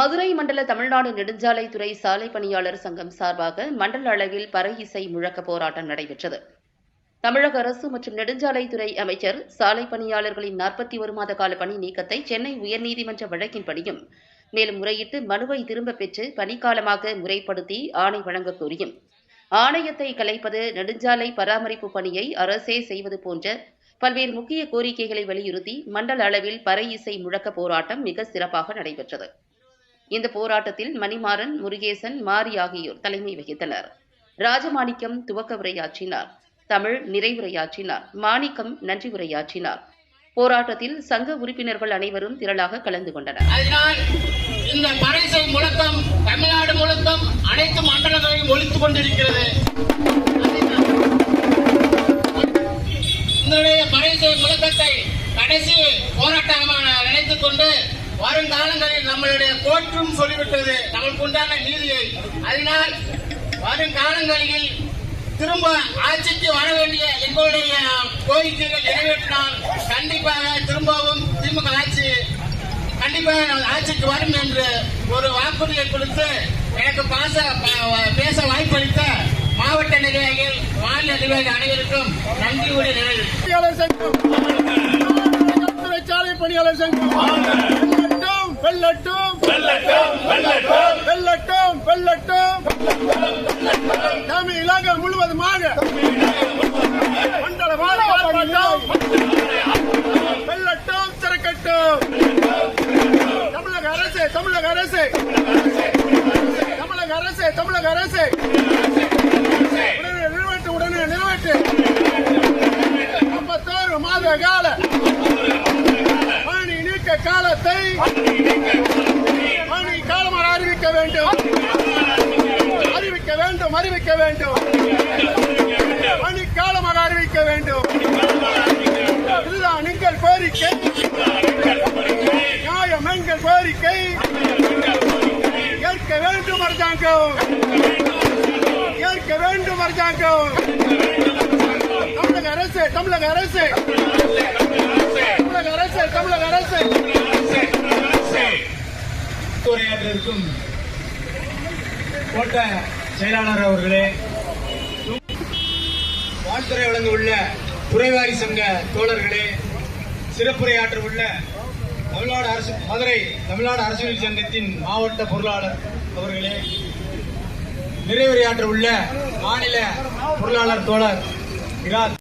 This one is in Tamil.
மதுரை மண்டல தமிழ்நாடு நெடுஞ்சாலைத்துறை சாலை பணியாளர் சங்கம் சார்பாக மண்டல அளவில் பறை இசை முழக்க போராட்டம் நடைபெற்றது. தமிழக அரசு மற்றும் நெடுஞ்சாலைத்துறை அமைச்சர் சாலை பணியாளர்களின் நாற்பத்தி ஒரு மாத கால பணி நீக்கத்தை சென்னை உயர்நீதிமன்ற வழக்கின்படியும் மேலும் முறையிட்டு மனுவை திரும்பப் பெற்று பணிக்காலமாக முறைப்படுத்தி ஆணை வழங்கக் கோரியும். ஆணையத்தை கலைப்பது நெடுஞ்சாலை பராமரிப்பு பணியை அரசே செய்வது போன்ற பல்வேறு முக்கிய கோரிக்கைகளை வலியுறுத்தி மண்டல அளவில் பறை இசை முழக்க போராட்டம் மிக சிறப்பாக நடைபெற்றது. இந்த போராட்டத்தில் மணிமாறன் முருகேசன் மாரி ஆகியோர் தலைமை வகித்தனர். ராஜமாணிக்கம் துவக்க உரையாற்றினார். தமிழ் நிறைவுரையாற்றினார். மாணிக்கம் நன்றி உரையாற்றினார். போராட்டத்தில் சங்க உறுப்பினர்கள் அனைவரும் திரளாக கலந்து கொண்டனர். அதனால் இந்த பறைசை முழக்கம் தமிழ்நாடு முழுக்கம் அனைத்து மண்டலங்களையும் ஒழித்துக் கொண்டிருக்கிறது. பறைசை முழக்கத்தை கடைசி போராட்டமாக நினைத்துக் கொண்டு வருங்காலங்களில் நம்மளுடைய கோற்றும் சொல்லிவிட்டது. நமக்கு உண்டான நீதியை. அதனால் வருங்காலங்களில் திரும்ப ஆட்சிக்கு வர வேண்டிய எங்களுடைய கோரிக்கைகள் நிறைவேற்றினால் கண்டிப்பாக திரும்பவும் திமுக ஆட்சி கண்டிப்பாக ஆட்சிக்கு வரும் என்று ஒரு வாக்குறுதியை கொடுத்து எனக்கு பாச பேச வாய்ப்பளித்த மாவட்ட நிர்வாகிகள் மாநில நிர்வாகிகள் அனைவருக்கும் நன்றி கூறி நிறைவு பணியாளர் சங்கம். பணியாளர் சங்கம். வெல்லட்டும் வெல்லட்டும் வெல்லட்டும் வெல்லட்டும் தமிழகம் முழுவதுமாக மண்டல வார ஆர்ப்பாட்டம் வெல்லட்டும் சிறக்கட்டும் தமிழக அரசு தமிழக அரசு. தமிழக அரசு தமிழக அரசு. உடனே நிறைவேற்று உடனே நிறைவேற்று. ஐம்பத்தோரு மாத கால காலத்தை காலமாக அறிவிக்க வேண்டும். அறிவிக்க வேண்டும் அறிவிக்க வேண்டும். மணி காலமாக அறிவிக்க வேண்டும். இதுதான் எங்கள் கோரிக்கை. நியாயம் எங்கள் கோரிக்கை. ஏற்க வேண்டும் அரசாங்கம். ஏற்க வேண்டும் அரசாங்கம். தமிழக அரசு தமிழக அரசு. தமிழக அரசு தமிழக அரசு. உரையாற்றிருக்கும் கோட்ட செயலாளர் அவர்களே வாழ்த்துறை வழங்க உள்ள துறைவாரி சங்க தோழர்களே சிறப்புரையாற்ற உள்ள தமிழ்நாடு அரசு மதுரை தமிழ்நாடு அரசியல் சங்கத்தின் மாவட்ட பொருளாளர் அவர்களே நிறைவுரையாற்ற உள்ள மாநில பொருளாளர் தோழர் இரா